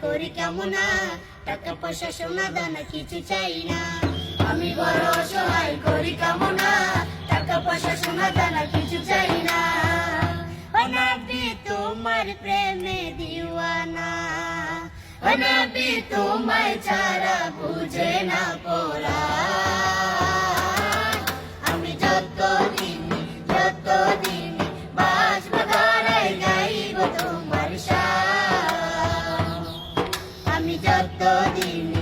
কামনা টাকা পয়সা, সোনা, দানা কিছু চাই না। আমি বড় অসহায়, করি কামনা টাকা পয়সা, সোনা, দানা কিছু চাই না। অনাবি তোমার প্রেমে দিওয়ানা। অনাবি ছাড়া বুঝে না দিনে